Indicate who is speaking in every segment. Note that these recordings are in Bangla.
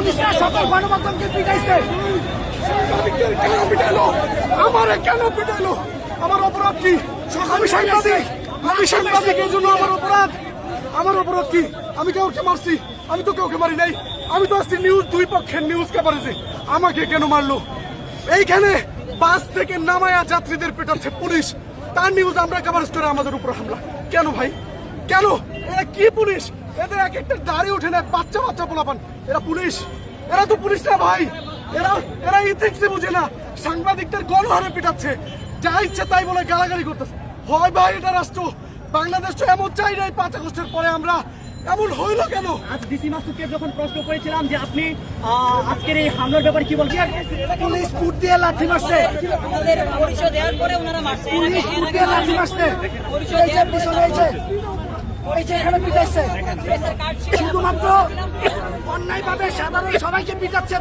Speaker 1: পুলিশরা সকল গণমাধ্যমকে পিটাইছে।
Speaker 2: কেন পিটাইলো আমারে কেন পিটাইলো? আমার অপরাধ কি? আমি সাংবাদিক। আমি সাংবাদিক, এই জন্য আমার অপরাধ। আমার অপরাধ কি? আমি কাউকে মারছি? আমি তো কাউকে মারি নাই। আমি তো আসছি নিউজ দুই পক্ষের নিউজ পেপারেছে আমাকে কেন মারলো? এইখানে বাস থেকে নামায়া যাত্রীদের পেটাচ্ছে পুলিশ। তার নিউজ আমরা কভারেজ করে আমাদের উপর হামলা। কেন ভাই? কেন? এরা কি পুলিশ? এদের এক একটা দাড়ি উঠে না বাচ্চা বাচ্চা পোলাপান। এরা পুলিশ। এরা তো পুলিশ না ভাই। এরা এরা ইথিক্সে বুঝে না। সাংবাদিকদের গণহারে পিটাচ্ছে। যা ইচ্ছে তাই বলে গালাগালি করতেছে। হয় ভাই এটা রাষ্ট্র। বাংলাদেশ তো এমন চাই নাই পাঁচ আগস্টের পরে আমরা এমন হইল কেন?
Speaker 3: আজ ডিসি মাসুদকে যখন প্রশ্ন করেছিলাম যে আপনি আজকের এই হামলার ব্যাপারে কি বলছেন
Speaker 1: পুলিশ ফুট দিয়ে লাঠি মারছে।
Speaker 4: আমাদের পরিচয় দেওয়ার পরে ওনারা মারছে।
Speaker 1: পুলিশ ফুট দিয়ে লাঠি মারছে।
Speaker 4: পরিচয়
Speaker 1: যে পিছনে শুধুমাত্র অন্যায়ভাবে সাধারণ সবাইকে পিটাচ্ছে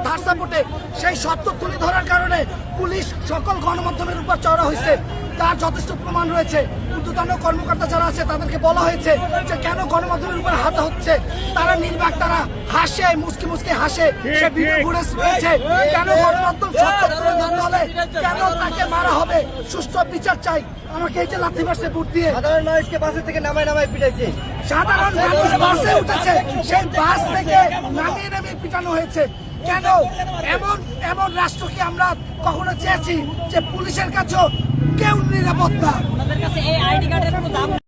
Speaker 1: সেই ধরার কারণে পুলিশ সকল গণমাধ্যমের উপর চড়া হয়েছে। তার যথেষ্ট প্রমাণ রয়েছে। ঊর্ধ্বতন কর্মকর্তা যারা আছে তাদেরকে বলা হয়েছে যে কেন গণমাধ্যমের উপর হাত হচ্ছে? তারা নির্বাক তারা হাসে মুসকি মুসকি হাসে। সে ভিডিও ঘুরে রয়েছে। কেন গণমাধ্যম সত্য হলে কেন তাকে মারা হবে? সুষ্ঠু বিচার চাই। আমাকে এই যে লাথি মারছে বুট দিয়ে।
Speaker 5: সাধারণ মানুষকে বাসের থেকে নামায় নামায় পিটাইছে।
Speaker 1: সাধারণ মানুষ বাসে উঠেছে। সেই বাস থেকে নামিয়ে নামিয়ে পিটানো হয়েছে। কেন? এমন এমন রাষ্ট্রকে আমরা কখনো চেয়েছি যে পুলিশের কাছেও কেউ নিরাপদ না?
Speaker 4: ওনাদের কাছে এই আইডি কার্ডের কোনো দাম